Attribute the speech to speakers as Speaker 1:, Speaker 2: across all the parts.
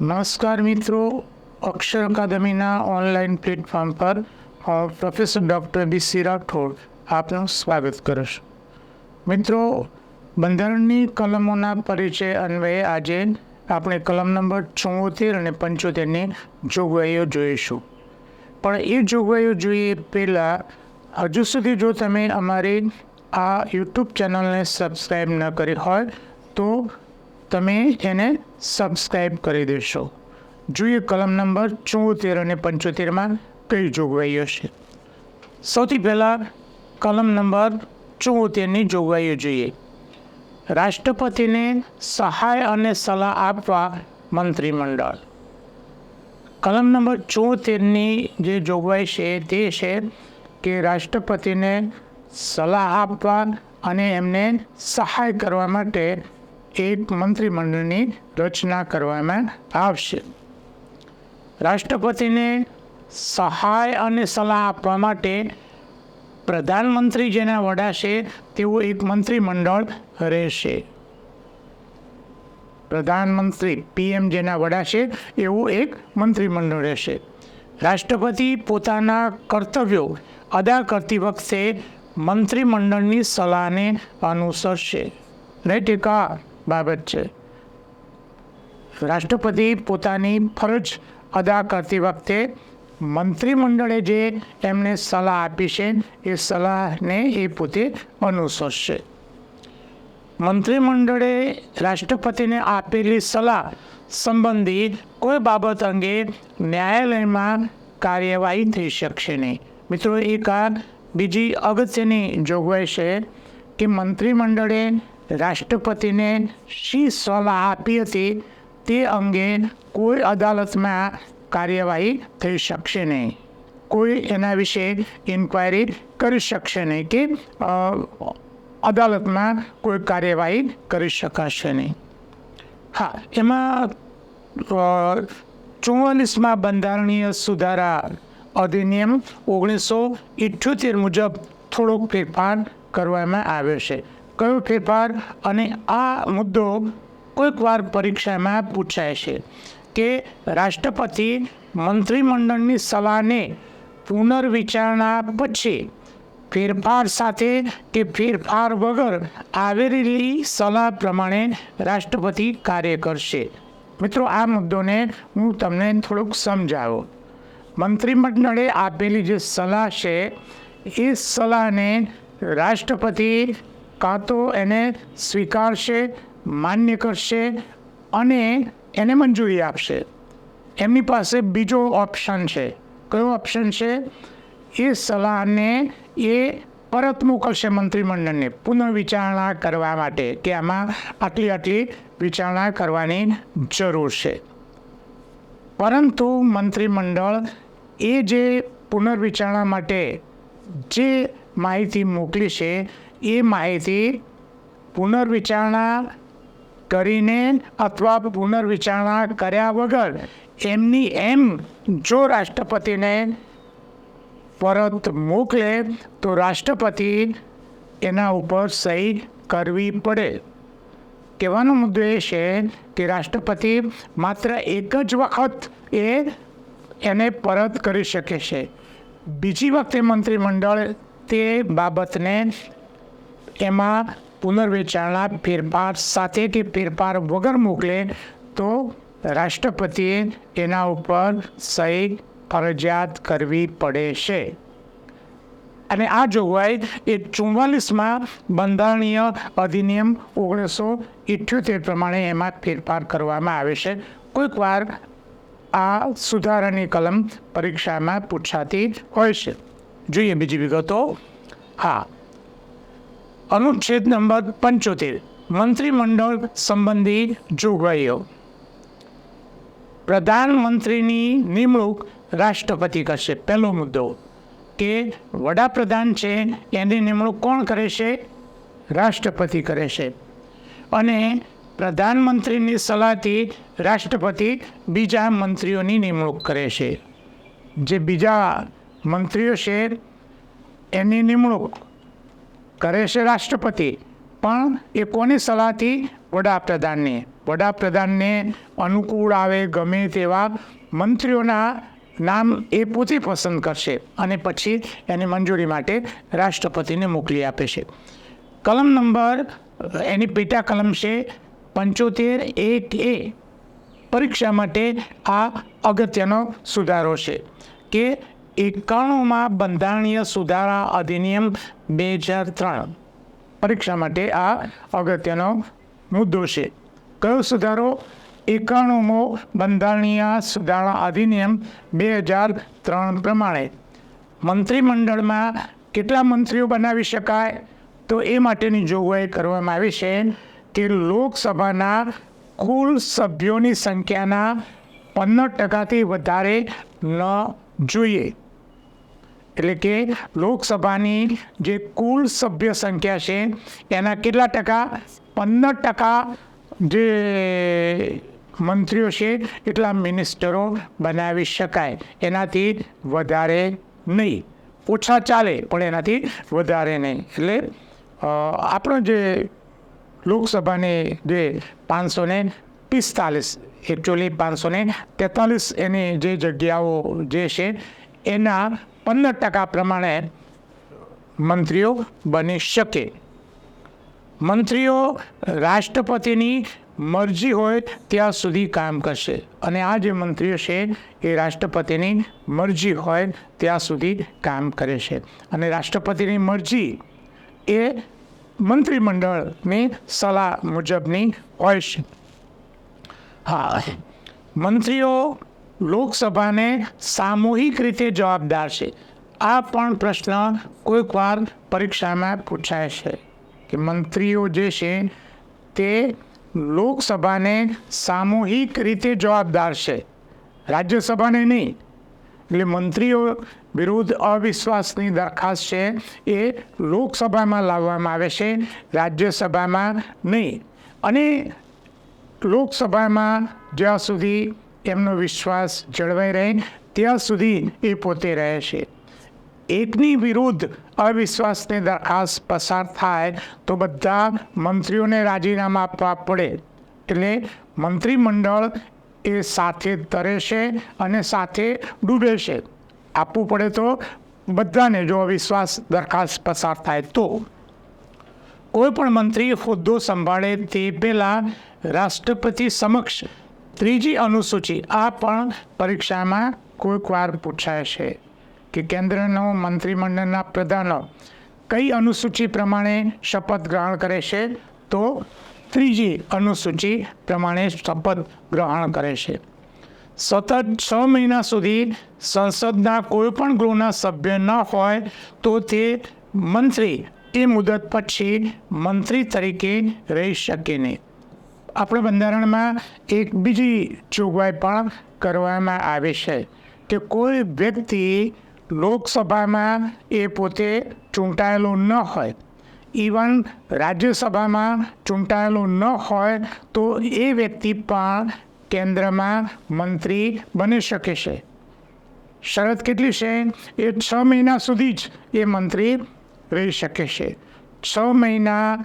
Speaker 1: નમસ્કાર મિત્રો, અક્ષર અકાદમીના ઓનલાઈન પ્લેટફોર્મ પર professor doctor B C Rathod આપનું સ્વાગત કરું છું. મિત્રો, બંધારણની કલમોના પરિચય અન્વયે આજે આપણે કલમ નંબર ચોતેર અને પંચોતેરની જોગવાઈઓ જોઈશું. પણ એ જોગવાઈઓ જોઈએ પહેલાં, હજુ સુધી જો તમે અમારી આ યુટ્યુબ ચેનલને સબસ્ક્રાઈબ ન કરી હોય, તો તમે એને સબસ્ક્રાઈબ કરી દેશો. જોઈએ કલમ નંબર ચોતેર અને પંચોતેરમાં કઈ જોગવાઈઓ છે. સૌથી પહેલાં કલમ નંબર ચોતેરની જોગવાઈઓ જોઈએ. રાષ્ટ્રપતિને સહાય અને સલાહ આપવા મંત્રીમંડળ. કલમ નંબર ચોતેરની જે જોગવાઈ છે તે છે કે રાષ્ટ્રપતિને સલાહ આપવા અને એમને સહાય કરવા માટે એક મંત્રીમંડળની રચના કરવામાં આવશે. રાષ્ટ્રપતિને સહાય અને સલાહ આપવા માટે પ્રધાનમંત્રી જેના વડા છે તેવું એક મંત્રીમંડળ રહેશે. પ્રધાનમંત્રી, પીએમ જેના વડા છે એવું એક મંત્રીમંડળ રહેશે. રાષ્ટ્રપતિ પોતાના કર્તવ્યો અદા કરતી વખતે મંત્રીમંડળની સલાહને અનુસરશે. રાઈટ એકા બાબત છે. રાષ્ટ્રપતિ પોતાની ફરજ અદા કરતી વખતે મંત્રીમંડળે જે એમને સલાહ આપી છે, એ સલાહને એ પોતે અનુસરશે. મંત્રીમંડળે રાષ્ટ્રપતિને આપેલી સલાહ સંબંધિત કોઈ બાબત અંગે ન્યાયાલયમાં કાર્યવાહી થઈ શકશે નહીં. મિત્રો, એક આ બીજી અગત્યની જોગવાઈ છે કે મંત્રીમંડળે રાષ્ટ્રપતિને શી સલાહ આપી હતી તે અંગે કોઈ અદાલતમાં કાર્યવાહી થઈ શકશે નહીં. કોઈ એના વિશે ઇન્ક્વાયરી કરી શકશે નહીં કે અદાલતમાં કોઈ કાર્યવાહી કરી શકાશે નહીં. હા, એમાં ચુમ્માલીસમાં બંધારણીય સુધારા અધિનિયમ ઓગણીસો ઇઠ્યોતેર મુજબ થોડોક ફેરફાર કરવામાં આવ્યો છે. કયો ફેરફાર અને આ મુદ્દો કોઈકવાર પરીક્ષામાં પૂછાય છે કે રાષ્ટ્રપતિ મંત્રીમંડળની સલાહને પુનર્વિચારણા પછી ફેરફાર સાથે કે ફેરફાર વગર આવેલી સલાહ પ્રમાણે રાષ્ટ્રપતિ કાર્ય કરશે? મિત્રો, આ મુદ્દોને હું તમને થોડુંક સમજાવું. મંત્રીમંડળે આપેલી જે સલાહ છે, એ સલાહને રાષ્ટ્રપતિ કાં તો એને સ્વીકારશે, માન્ય કરશે અને એને મંજૂરી આપશે. એમની પાસે બીજો ઓપ્શન છે. કયો ઓપ્શન છે? એ સલાહને એ પરત મોકલશે મંત્રીમંડળને પુનર્વિચારણા કરવા માટે કે આમાં આટલી આટલી વિચારણા કરવાની જરૂર છે. પરંતુ મંત્રીમંડળ એ જે પુનર્વિચારણા માટે જે માહિતી મોકલી છે એ માહિતી પુનર્વિચારણા કરીને અથવા પુનર્વિચારણા કર્યા વગર એમની એમ જો રાષ્ટ્રપતિને પરત મોકલે, તો રાષ્ટ્રપતિ એના ઉપર સહી કરવી પડે. કહેવાનો મુદ્દો એ છે કે રાષ્ટ્રપતિ માત્ર એક જ વખત એ એને પરત કરી શકે છે. બીજી વખતે મંત્રીમંડળ તે બાબતને એમાં પુનર્વિચારણા, ફેરફાર સાથે કે ફેરફાર વગર મોકલે તો રાષ્ટ્રપતિએ એના ઉપર સહી ફરજિયાત કરવી પડે છે. અને આ જોગવાઈ એ ચુમ્માલીસમાં બંધારણીય અધિનિયમ ઓગણીસો ઇઠ્યોતેર પ્રમાણે એમાં ફેરફાર કરવામાં આવે છે. કોઈક વાર આ સુધારાની કલમ પરીક્ષામાં પૂછાતી હોય છે. જોઈએ બીજી વિગતો. હા અનુચ્છેદ નંબર પંચોતેર. મંત્રીમંડળ સંબંધી જોગવાઈઓ. પ્રધાનમંત્રીની નિમણૂક રાષ્ટ્રપતિ કરશે. પહેલો મુદ્દો કે વડાપ્રધાન છે, એની નિમણૂક કોણ કરે છે? રાષ્ટ્રપતિ કરે છે. અને પ્રધાનમંત્રીની સલાહથી રાષ્ટ્રપતિ બીજા મંત્રીઓની નિમણૂક કરે છે. જે બીજા મંત્રીઓ છે, એની નિમણૂક કરે છે રાષ્ટ્રપતિ. પણ એ કોની સલાહથી? વડાપ્રધાનની. વડાપ્રધાનને અનુકૂળ આવે, ગમે તેવા મંત્રીઓના નામ એ પોતે પસંદ કરશે અને પછી એની મંજૂરી માટે રાષ્ટ્રપતિને મોકલી આપે છે. કલમ નંબર, એની પેટા કલમ છે પંચોતેર એક એ. પરીક્ષા માટે આ અગત્યનો સુધારો છે કે એકાણુંમાં બંધારણીય સુધારા અધિનિયમ બે હજાર ત્રણ. પરીક્ષા માટે આ અગત્યનો મુદ્દો છે. કયો સુધારો? એકાણુંમો બંધારણીય સુધારણા અધિનિયમ બે હજાર ત્રણ પ્રમાણે. મંત્રીમંડળમાં કેટલા મંત્રીઓ બનાવી શકાય? તો એ માટેની જોગવાઈ કરવામાં આવી છે કે લોકસભાના કુલ સભ્યોની સંખ્યાના પંદર ટકાથી વધારે ન જોઈએ. એટલે કે લોકસભાની જે કુલ સભ્ય સંખ્યા છે, એના કેટલા ટકા? પંદર ટકા જે મંત્રીઓ છે, એટલા મિનિસ્ટરો બનાવી શકાય. એનાથી વધારે નહીં. ઓછા ચાલે, પણ એનાથી વધારે નહીં. એટલે આપણો જે લોકસભાની જે પાંચસો ને પિસ્તાલીસ એકચ્યુઅલી પાંચસો ને તેતાલીસ એની જે જગ્યાઓ જે છે, એના પંદર ટકા પ્રમાણે મંત્રીઓ બની શકે. મંત્રીઓ રાષ્ટ્રપતિની મરજી હોય ત્યાં સુધી કામ કરશે. અને આ જે મંત્રીઓ છે, એ રાષ્ટ્રપતિની મરજી હોય ત્યાં સુધી કામ કરે છે. અને રાષ્ટ્રપતિની મરજી એ મંત્રીમંડળની સલાહ મુજબની હોય છે. હા, મંત્રીઓ લોકસભાને સામૂહિક રીતે જવાબદાર છે આ પણ પ્રશ્ન કોઈકવાર પરીક્ષામાં પૂછાય છે કે મંત્રીઓ જે છે તે લોકસભાને સામૂહિક રીતે જવાબદાર છે રાજ્યસભાને નહીં. એટલે મંત્રીઓ વિરુદ્ધ અવિશ્વાસની દરખાસ્ત છે એ લોકસભામાં લાવવામાં આવે છે, રાજ્યસભામાં નહીં. અને લોકસભામાં જ્યાં સુધી એમનો વિશ્વાસ જળવાઈ રહે ત્યાં સુધી એ પોતે રહે છે. એકની વિરુદ્ધ અવિશ્વાસની દરખાસ્ત પસાર થાય તો બધા મંત્રીઓને રાજીનામા આપવા પડે. એટલે મંત્રીમંડળ એ સાથે તરે છે અને સાથે ડૂબે છે. આપવું પડે તો બધાને જો અવિશ્વાસ દરખાસ્ત પસાર થાય તો. કોઈ પણ મંત્રી હોદ્દો સંભાળે તે પહેલાં રાષ્ટ્રપતિ સમક્ષ ત્રીજી અનુસૂચિ આ પણ પરીક્ષામાં કોઈક વાર પૂછાય છે કે કેન્દ્રનો મંત્રીમંડળના પ્રધાનો કઈ અનુસૂચિ પ્રમાણે શપથ ગ્રહણ કરે છે? તો ત્રીજી અનુસૂચિ પ્રમાણે શપથ ગ્રહણ કરે છે. સતત છ મહિના સુધી સંસદના કોઈ પણ ગૃહના સભ્ય ન હોય તો તે મંત્રી એ મુદત પછી મંત્રી તરીકે રહી શકે નહીં. આપણા બંધારણમાં એક બીજી જોગવાઈ પણ કરવામાં આવે છે કે કોઈ વ્યક્તિ લોકસભામાં એ પોતે ચૂંટાયેલો ન હોય. ઇવન રાજ્યસભામાં ચૂંટાયેલો ન હોય તો એ વ્યક્તિ પણ કેન્દ્રમાં મંત્રી બની શકે છે. શરત કેટલી છે? એ છ મહિના સુધી જ એ મંત્રી રહી શકે છે. છ મહિના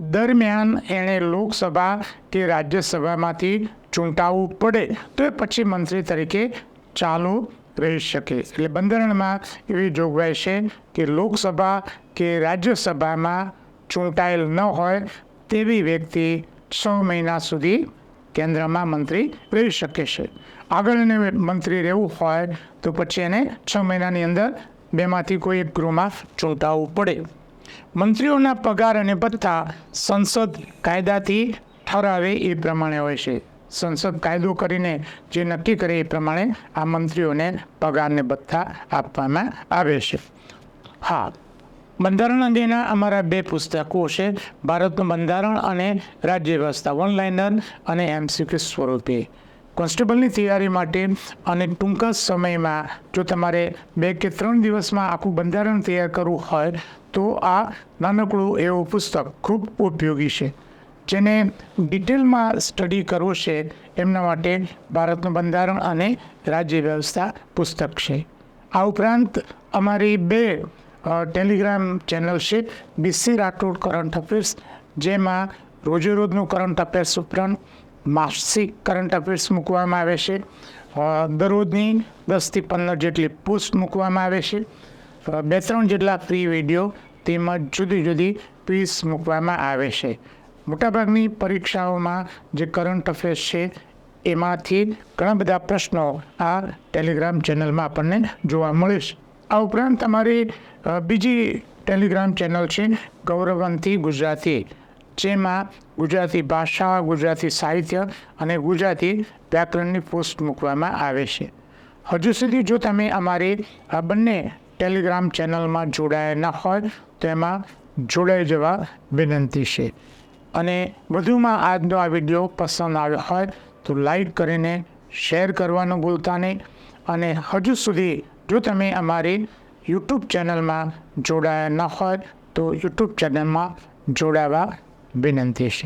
Speaker 1: દરમિયાન એણે લોકસભા કે રાજ્યસભામાંથી ચૂંટાવવું પડે, તો એ પછી મંત્રી તરીકે ચાલુ રહી શકે. એટલે બંધારણમાં એવી જોગવાઈ છે કે લોકસભા કે રાજ્યસભામાં ચૂંટાયેલ ન હોય તેવી વ્યક્તિ છ મહિના સુધી કેન્દ્રમાં મંત્રી રહી શકે છે. આગળ એને મંત્રી રહેવું હોય તો પછી એને છ મહિનાની અંદર બેમાંથી કોઈ એક ગૃહમાં ચૂંટાવવું પડે. મંત્રીઓના પગાર અને ભથ્થા સંસદ કાયદાથી ઠરાવે એ પ્રમાણે હોય છે. સંસદ કાયદો કરીને જે નક્કી કરે એ પ્રમાણે આ મંત્રીઓને પગારને ભથ્થા આપવામાં આવે છે. હા, બંધારણ અંગેના અમારા બે પુસ્તકો છે, ભારતનું બંધારણ અને રાજ્ય વ્યવસ્થા ઓનલાઈનર અને એમસીક્યુ સ્વરૂપે. કોન્સ્ટેબલની તૈયારી માટે અને ટૂંકા સમયમાં જો તમારે બે કે ત્રણ દિવસમાં આખું બંધારણ તૈયાર કરવું હોય, તો આ નાનકડું એવું પુસ્તક ખૂબ ઉપયોગી છે. જેને ડિટેલમાં સ્ટડી કરવું છે, એમના માટે ભારતનું બંધારણ અને રાજ્ય વ્યવસ્થા પુસ્તક છે. આ ઉપરાંત અમારી બે ટેલિગ્રામ ચેનલ છે બીસી રાઠોડ કરંટ અફેર્સ, જેમાં રોજે રોજનું કરંટ અફેર્સ ઉપરાંત માસિક કરંટ અફેર્સ મૂકવામાં આવે છે. દરરોજની દસથી પંદર જેટલી પોસ્ટ મૂકવામાં આવે છે. બે ત્રણ જેટલા ફ્રી વીડિયો તેમજ જુદી જુદી ક્વિઝ મૂકવામાં આવે છે. મોટાભાગની પરીક્ષાઓમાં જે કરંટ અફેર્સ છે, એમાંથી ઘણા બધા પ્રશ્નો આ ટેલિગ્રામ ચેનલમાં આપણને જોવા મળે છે. આ ઉપરાંત તમારી બીજી ટેલિગ્રામ ચેનલ છે ગૌરવંતી ગુજરાતી. જેમાં ગુજરાતી ભાષા, ગુજરાતી સાહિત્ય અને ગુજરાતી વ્યાકરણની પોસ્ટ મૂકવામાં આવે છે. હજુ સુધી જો તમે અમારી આ બંને ટેલિગ્રામ ચેનલમાં જોડાયા ન હોય, તો એમાં જોડાઈ જવા વિનંતી છે. અને વધુમાં આજનો આ વીડિયો પસંદ આવ્યો હોય, તો લાઈક કરીને શેર કરવાનું ભૂલતા નહીં. અને હજુ સુધી જો તમે અમારી યુટ્યુબ ચેનલમાં જોડાયા ન હોય, તો યુટ્યુબ ચેનલમાં જોડાવા વિનંતી છે